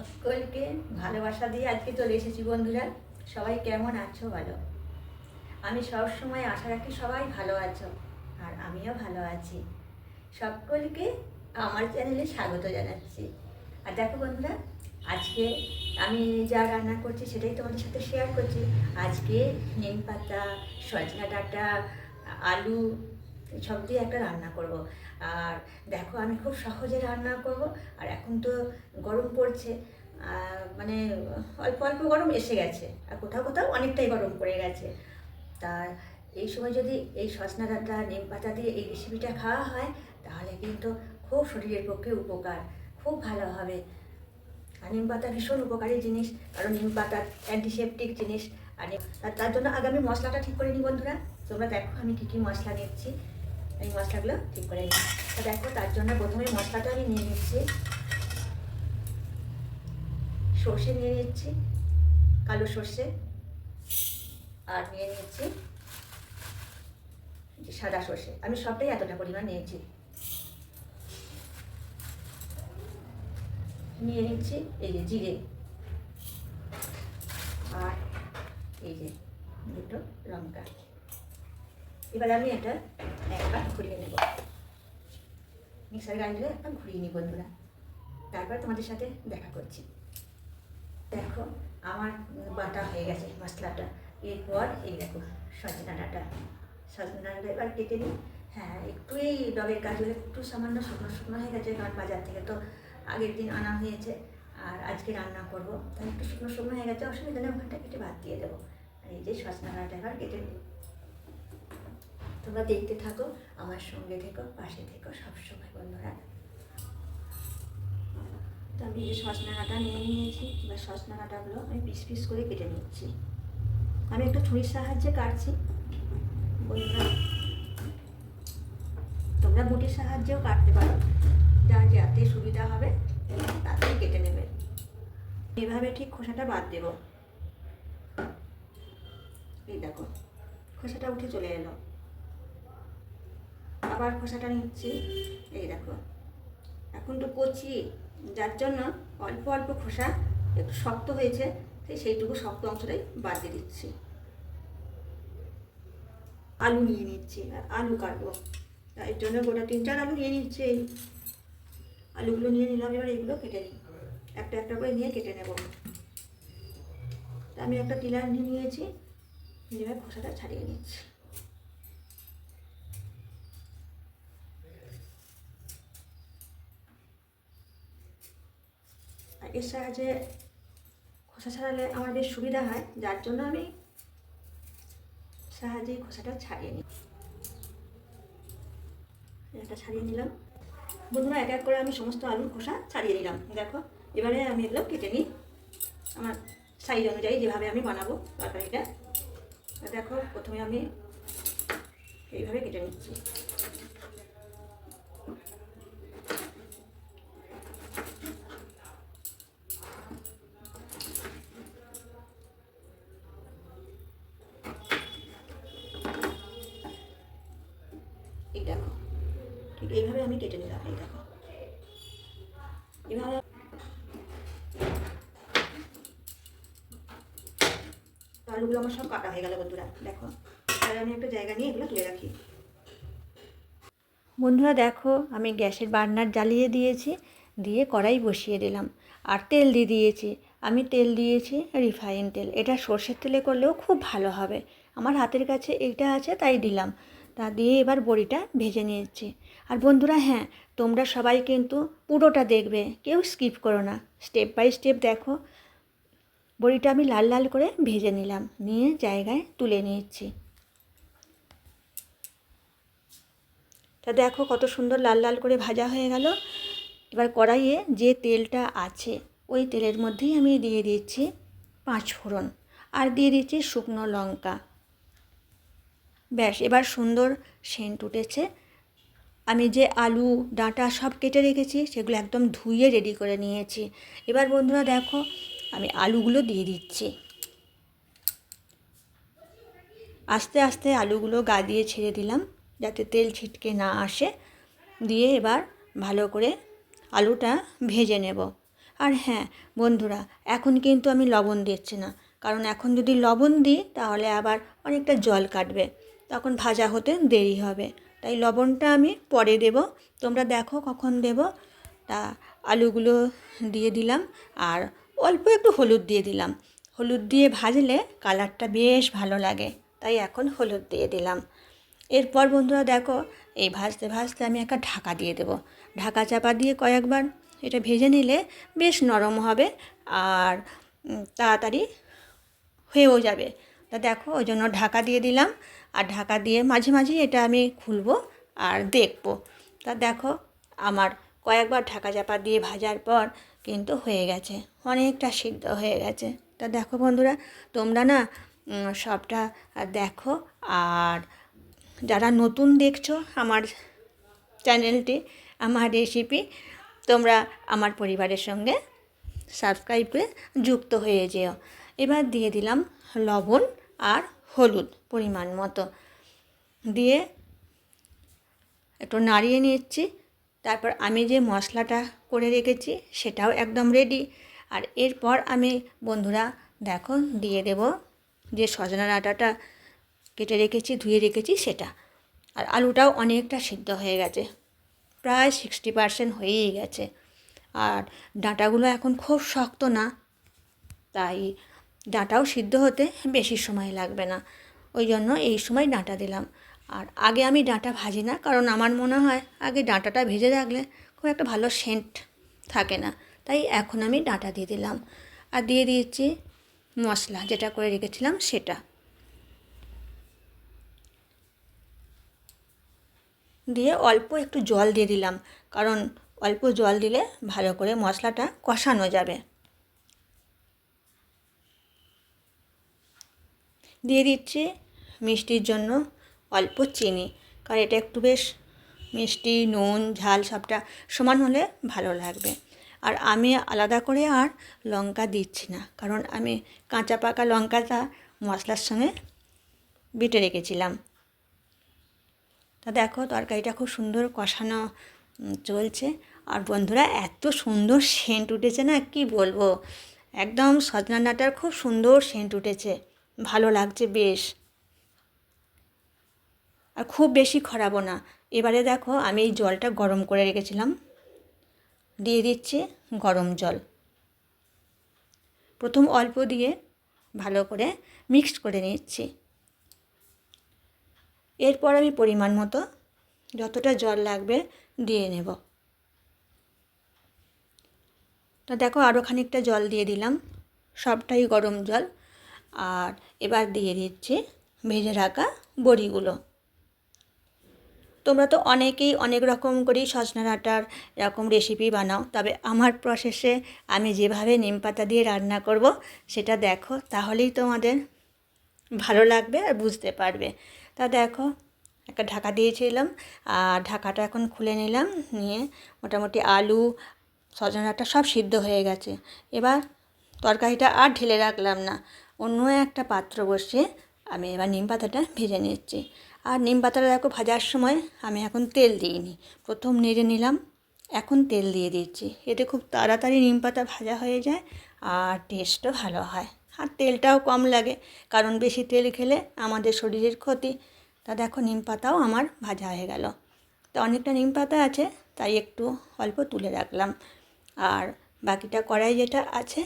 সকলকে ভালোবাসা দিয়ে আজকে চলে এসেছি বন্ধুরা। সবাই কেমন আছো? ভালো। আমি সব সময় আশা রাখি সবাই ভালো আছো, আর আমিও ভালো আছি। সকলকে আমার চ্যানেলে স্বাগত জানাচ্ছি। আর দেখো বন্ধুরা, আজকে আমি যা রান্না করছি সেটাই তোমাদের সাথে শেয়ার করছি। আজকে নিম পাতা, সজনা ডাঁটা, আলু সব দিয়ে একটা রান্না করব। আর দেখো আমি খুব সহজে রান্না করব, আর এখন তো গরম পড়ছে মানে অল্প অল্প গরম এসে গেছে, আর কোথাও কোথাও অনেকটাই গরম পড়ে গেছে। তা এই সময় যদি এই সজনা ডাঁটা, নিম পাতা দিয়ে এই রেসিপিটা খাওয়া হয়, তাহলে কিন্তু খুব শরীরের পক্ষে উপকার, খুব ভালো হবে। আর নিম পাতা ভীষণ উপকারী জিনিস, কারণ নিম পাতা অ্যান্টিসেপটিক জিনিস, আর তার জন্য আগে আমি মশলাটা ঠিক করে নিই বন্ধুরা। তোমরা দেখো আমি কী কী মশলা নিচ্ছি এই মশলাগুলো ঠিক করে নিই তো দেখো, তার জন্য প্রথমে মশলাটা আমি নিয়ে নিচ্ছি। সর্ষে নিয়ে নিচ্ছি, কালো সর্ষে, আর নিয়ে নিচ্ছি সাদা সর্ষে। আমি সবটাই এতটা পরিমাণ নিয়েছি। নিয়ে নিচ্ছি এই যে জিরে। আর এই যে দুটো লঙ্কা। এবার আমি এটা একবার ঘুরিয়ে নেব। মিক্সার গ্রাইন্ডারে একবার ঘুরিয়ে নিই বন্ধুরা। তারপর তোমাদের সাথে দেখা করছি। দেখো, আমার বাটা হয়ে গেছে মশলাটা। এরপর এই দেখো, সজনা ডাঁটা। সজনা ডাঁটা এবার কেটে নিই। হ্যাঁ একটু এই ডবের গাছগুলো একটু সামান্য শুকনো শুকনো হয়ে গেছে, কারণ বাজার থেকে তো আগের দিন আনা হয়েছে। আর আজকে রান্না করব। তাই একটু শুকনো শুকনো হয়ে গেছে, অসুবিধা নেই, ওখানটা কেটে ভাত দিয়ে দেবো। আর এই যে সজনা ডাঁটা এবার কেটে নিই। তোমরা দেখতে থাকো, আমার সঙ্গে থেকো, পাশে থেকো সবসময়, বন্ধুরা। তো আমি যে সজনা ডাঁটা নিয়ে নিয়েছি, এবার সজনা ডাঁটাগুলো আমি পিস পিস করে কেটে নিচ্ছি। আমি একটু ছুরির সাহায্যে কাটছি, বন্ধুরা। তোমরা বুটির সাহায্যেও কাটতে পারো যার যাতে সুবিধা হবে, তাতেই কেটে নেবে। এভাবে ঠিক খোসাটা বাদ দেব। এই দেখো, খোসাটা উঠে চলে এলো। আবার খোসাটা নিচ্ছি। এই দেখো। এখন তো কচি, যার জন্য অল্প অল্প খোসা একটু শক্ত হয়েছে সেই সেইটুকু শক্ত অংশটাই বাদ দিয়ে দিচ্ছি। আলু নিয়ে নিচ্ছি আলু কাটবো। তাই জন্য গোটা তিন চার আলু নিয়ে নিচ্ছি। এই আলুগুলো নিয়ে নিলাম, এবার এগুলো কেটে নিই। একটা একটা করে নিয়ে কেটে নেব। আমি একটা টিলার নিয়ে নিয়েছি এবার খোসাটা ছাড়িয়ে নিচ্ছি। এর সাহায্যে খোসা ছাড়ালে আমার বেশ সুবিধা হয়, যার জন্য আমি সাহায্যে খোসাটা ছাড়িয়ে নিই। এটা ছাড়িয়ে নিলাম। বন্ধুরা, এক এক করে আমি সমস্ত আলুর খোসা ছাড়িয়ে নিলাম। দেখো, এবারে আমি এগুলো কেটে নিই। আমার সাইজ অনুযায়ী যেভাবে আমি বানাবো তরকারিটা। দেখো, প্রথমে আমি এইভাবে কেটে নিচ্ছি এই দেখো ঠিক এইভাবে আমি কেটে নিলাম এই দেখো। এভাবে আলুগুলো আমার সব কাটা হয়ে গেল বন্ধুরা, দেখো। আর আমি একটা জায়গা নিয়ে এগুলো তুলে রাখি। বন্ধুরা দেখো, আমি গ্যাসের বার্নার জ্বালিয়ে দিয়েছি, দিয়ে কড়াই বসিয়ে দিলাম। আর তেল দিয়ে দিয়েছি। আমি তেল দিয়েছি রিফাইন তেল। এটা সর্ষের তেলে করলেও খুব ভালো হবে। আমার হাতের কাছে এইটা আছে, তাই দিলাম। তা দিয়ে এবার বড়িটা ভেজে নিয়েছি। আর বন্ধুরা হ্যাঁ তোমরা সবাই কিন্তু পুরোটা দেখবে, কেউ স্কিপ করো না। স্টেপ বাই স্টেপ দেখো, বড়িটা আমি লাল লাল করে ভেজে নিলাম, নিয়ে জায়গায় তুলে নিয়েছি। তা দেখো কত সুন্দর লাল লাল করে ভাজা হয়ে গেল। এবার কড়াইয়ে যে তেলটা আছে, ওই তেলের মধ্যেই আমি দিয়ে দিচ্ছি পাঁচ ফোড়ন আর দিয়ে দিচ্ছি শুকনো লঙ্কা। ব্যাস, এবার সুন্দর সেন্ট উঠেছে। আমি যে আলু, ডাঁটা সব কেটে রেখেছি, সেগুলো একদম ধুয়ে রেডি করে নিয়েছি। এবার বন্ধুরা দেখো, আমি আলুগুলো দিয়ে দিচ্ছি। আস্তে আস্তে আলুগুলো গা দিয়ে ছেড়ে দিলাম, যাতে তেল ছিটকে না আসে। দিয়ে এবার ভালো করে আলুটা ভেজে নেব। আর হ্যাঁ বন্ধুরা, এখন কিন্তু আমি লবণ দিচ্ছি না। কারণ এখন যদি লবণ দিই, তাহলে আবার অনেকটা জল কাটবে। তখন ভাজা হতে দেরি হবে। তাই লবণটা আমি পরে দেব। তোমরা দেখো কখন দেব। তা আলুগুলো দিয়ে দিলাম আর অল্প একটু হলুদ দিয়ে দিলাম। হলুদ দিয়ে ভাজলে কালারটা বেশ ভালো লাগে। তাই এখন হলুদ দিয়ে দিলাম। এরপর বন্ধুরা দেখো, এই ভাজতে ভাজতে আমি একটা ঢাকা দিয়ে দেবো। ঢাকা চাপা দিয়ে কয়েকবার এটা ভেজে নিলে বেশ নরম হবে আর তাড়াতাড়ি হয়েও যাবে। তা দেখো, ওই জন্য ঢাকা দিয়ে দিলাম। আর ঢাকা দিয়ে মাঝে মাঝে এটা আমি খুলবো আর দেখব। তা দেখো, আমার কয়েকবার ঢাকা চাপা দিয়ে ভাজার পর কিন্তু হয়ে গেছে। অনেকটা সিদ্ধ হয়ে গেছে। তা দেখো বন্ধুরা, তোমরা না সবটা দেখো। আর যারা নতুন দেখছ আমার চ্যানেলটি, আমার রেসিপি, তোমরা আমার পরিবারের সঙ্গে সাবস্ক্রাইব করে যুক্ত হয়ে যেও। এবার দিয়ে দিলাম লবণ। আর হলুদ পরিমাণ মতো। দিয়ে একটু নাড়িয়ে নিচ্ছি। তারপর আমি যে মশলাটা করে রেখেছি সেটাও একদম রেডি আর এরপর আমি, বন্ধুরা, দেখো, দিয়ে দেব যে সজনা ডাঁটাটা কেটে রেখেছি, ধুয়ে রেখেছি সেটা। আর আলুটাও অনেকটা সিদ্ধ হয়ে গেছে। প্রায় সিক্সটি পারসেন্ট হয়েই গেছে। আর ডাঁটাগুলো এখন খুব শক্ত না, তাই ডাঁটাও সিদ্ধ হতে বেশি সময় লাগবে না। ওই জন্য এই সময় ডাঁটা দিলাম। আর আগে আমি ডাঁটা ভাজি না, কারণ আমার মনে হয় আগে ডাঁটাটা ভেজে রাখলে খুব একটা ভালো সেন্ট থাকে না। তাই এখন আমি ডাঁটা দিয়ে দিলাম। আর দিয়ে দিয়েছি মশলা, যেটা করে রেখেছিলাম সেটা। দিয়ে অল্প একটু জল দিয়ে দিলাম, কারণ অল্প জল দিলে ভালো করে মশলাটা কষানো যাবে। দিয়ে দিচ্ছি মিষ্টির জন্য অল্প চিনি। কারণ এটা একটু বেশ মিষ্টি, নুন, ঝাল সবটা সমান হলে ভালো লাগবে। আর আমি আলাদা করে আর লঙ্কা দিচ্ছি না। কারণ আমি কাঁচা পাকা লঙ্কাটা মশলার সঙ্গে বেটে রেখেছিলাম। তা দেখো তরকারিটা খুব সুন্দর কষানো চলছে। আর বন্ধুরা এত সুন্দর সেন্ট উঠেছে না কি বলব? একদম সজনা খুব সুন্দর সেন্ট উঠেছে। ভালো লাগছে, বেশ। আর খুব বেশি খরাবো না। এবারে দেখো, আমি এই জলটা গরম করে রেখেছিলাম। দিয়ে দিচ্ছি গরম জল। প্রথম অল্প দিয়ে ভালো করে মিক্সড করে নিচ্ছি। এরপর আমি পরিমাণ মতো যতটা জল লাগবে দিয়ে নেব। তো দেখো আরও খানিকটা জল দিয়ে দিলাম। সবটাই গরম জল। আর এবার দিয়ে দিচ্ছি ভেজে রাখা বড়িগুলো। তোমরা তো অনেকেই অনেক রকম করেই সজনা ডাঁটার এরকম রেসিপি বানাও, তবে আমার প্রসেসে আমি যেভাবে নিম পাতা দিয়ে রান্না করব সেটা দেখো, তাহলেই তোমাদের ভালো লাগবে আর বুঝতে পারবে। তা দেখো, একটা ঢাকা দিয়েছিলাম, আর ঢাকাটা এখন খুলে নিলাম, নিয়ে মোটামুটি আলু, সজনা ডাঁটা সব সিদ্ধ হয়ে গেছে। এবার তরকারিটা আর ঢেলে রাখলাম না। অন্য একটা পাত্র বসিয়ে আমি এবার নিম পাতাটা ভেজে নিচ্ছি। আর নিম পাতাটা দেখো ভাজার সময় আমি এখন তেল দিইনি। প্রথম নেড়ে নিলাম, এখন তেল দিয়ে দিচ্ছি। এতে খুব তাড়াতাড়ি নিম পাতা ভাজা হয়ে যায় আর টেস্টও ভালো হয়। আর তেলটাও কম লাগে, কারণ বেশি তেল খেলে আমাদের শরীরের ক্ষতি। তা দেখো নিম পাতাও আমার ভাজা হয়ে গেল। তা অনেকটা নিম পাতা আছে, তাই একটু অল্প তুলে রাখলাম। আর বাকিটা কড়াই যেটা আছে,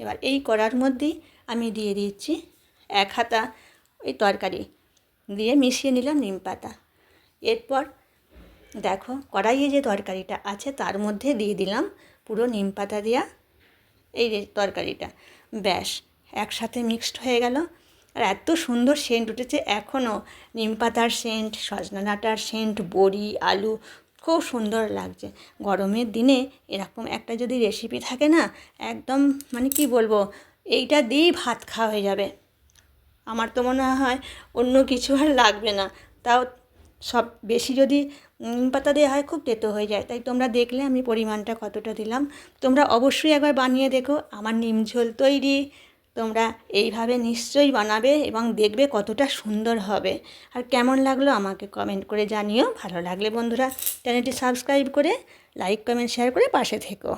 এবার এই কড়ার মধ্যেই আমি দিয়ে দিচ্ছি এক হাতা ওই তরকারি। দিয়ে মিশিয়ে নিলাম নিম পাতা। এরপর দেখো কড়াইয়ে যে তরকারিটা আছে তার মধ্যে দিয়ে দিলাম পুরো নিম পাতা দেওয়া এই তরকারিটা। ব্যাস, একসাথে মিক্সড হয়ে গেল। আর এত সুন্দর সেন্ট উঠেছে এখনও। নিম পাতার সেন্ট, সজনা ডাঁটার সেন্ট, বড়ি, আলু খুব সুন্দর লাগছে। গরমের দিনে এরকম একটা যদি রেসিপি থাকে না, একদম মানে কি বলব এইটা দিয়েই ভাত খাওয়া হয়ে যাবে। আমার তো মনে হয় অন্য কিছু আর লাগবে না। তাও সব বেশি যদি নিম পাতা দেওয়া হয় খুব তেতো হয়ে যায়। তাই তোমরা দেখলে আমি পরিমাণটা কতটা দিলাম। তোমরা অবশ্যই একবার বানিয়ে দেখো। আমার নিম ঝোল তৈরি। তোমরা এইভাবে নিশ্চয়ই বানাবে এবং দেখবে কতটা সুন্দর হবে। আর কেমন লাগল আমাকে কমেন্ট করে জানিও। ভালো লাগলে বন্ধুরা চ্যানেলটি সাবস্ক্রাইব করে, লাইক, কমেন্ট, শেয়ার করে পাশে থেকো।